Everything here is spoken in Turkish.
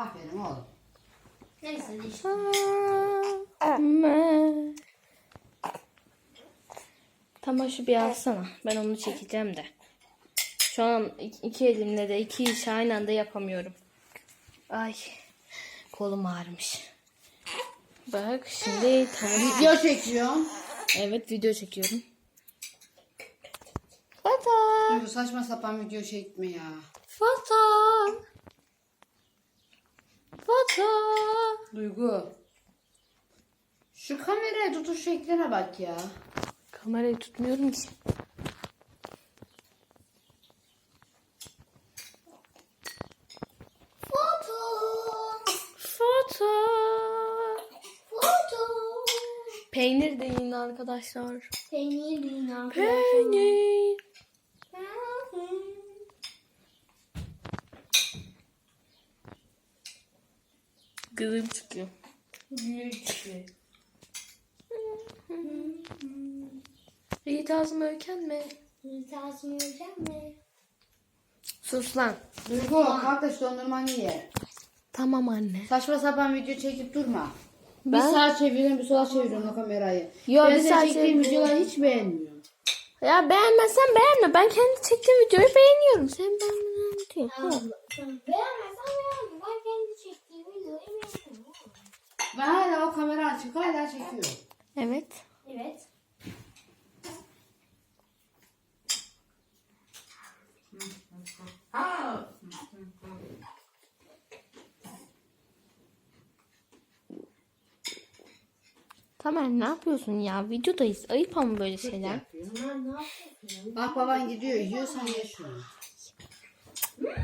Aferin oğlum. Neyse işte. Tamam şu bir alsana. Ben onu çekeceğim de. Şu an iki elimle de iki işi aynı anda yapamıyorum. Ay kolum ağrımış. Bak şimdi tamam. Video çekiyorum. Evet video çekiyorum. Foto. Bu saçma sapan video çekme ya. Foto. Foto. Duygu. Şu kameraya tutuş şekline bak ya. Kamerayı tutmuyorum ki. Foto. Foto. Foto. Peynir deyin arkadaşlar. Peynir deyin arkadaşlar. Peynir. Gıdım çıkıyor. Yiğit ağzımı öken mi? Tasmin edeceğim mi? Sus lan. Duygu kardeş dondurmanı ye. Tamam anne. Saçma sapan video çekip durma. Bir Ben- sağa çeviriyorum bir sola çeviriyorum o kamerayı. Yo, ben bir senin sağa çektiğim videoları hiç beğenmiyorum. Ya beğenmezsen beğenme. Ben kendi çektiğim videoyu beğeniyorum. Sen beğenmeden değil. Tamam. Tamam. Beğenmezsen beğenme. Ben kendi çektiğim videoyu beğendim. Ben hala o kamera açık hala çekiyorum. Evet. Evet. Tamam ne yapıyorsun ya? Videodayız. Ayıp ama böyle şeyler. Bak baban gidiyor yiyorsan ye şunu.